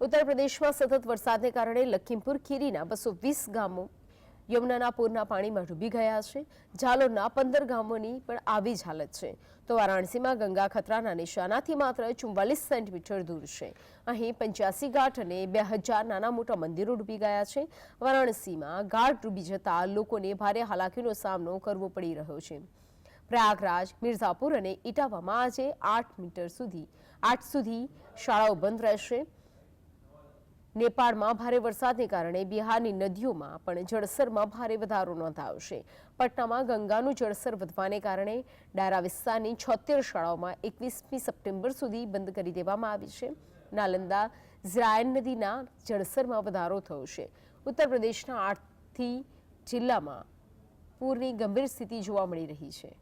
ઉત્તર પ્રદેશમાં સતત વરસાદને કારણે લખીમપુર, ખીરીના બસો વીસ ગામો યમુનાના પૂરના પાણીમાં ડૂબી ગયા છે. ઝાલોરના પંદર ગામોની પણ આવી જ હાલત છે. તો વારાણસીમાં ગંગા ખતરાના નિશાનાથી માત્ર ચુમ્બાલીસ સેન્ટીમીટર દૂર છે. અહીં પંચ્યાસી ઘાટ અને બે હજાર નાના મોટા મંદિરો ડૂબી ગયા છે. વારાણસીમાં ઘાટ ડૂબી જતા લોકોને ભારે હાલાકીનો સામનો કરવો પડી રહ્યો છે. પ્રયાગરાજ, મિર્ઝાપુર અને ઇટાવામાં આજે આઠ મીટર સુધી, આઠ સુધી શાળાઓ બંધ રહેશે. નેપાળમાં ભારે વરસાદને કારણે બિહારની નદીઓમાં પણ જળસરમાં ભારે વધારો નોંધાયો છે. પટનામાં ગંગાનું જળસર વધવાને કારણે ડાયરા વિસ્તારની છોતેર શાળાઓમાં એકવીસમી સપ્ટેમ્બર સુધી બંધ કરી દેવામાં આવી છે. નાલંદા ઝરાયન નદીના જળસરમાં વધારો થયો છે. ઉત્તર પ્રદેશના આઠથી જિલ્લામાં પૂરની ગંભીર સ્થિતિ જોવા મળી રહી છે.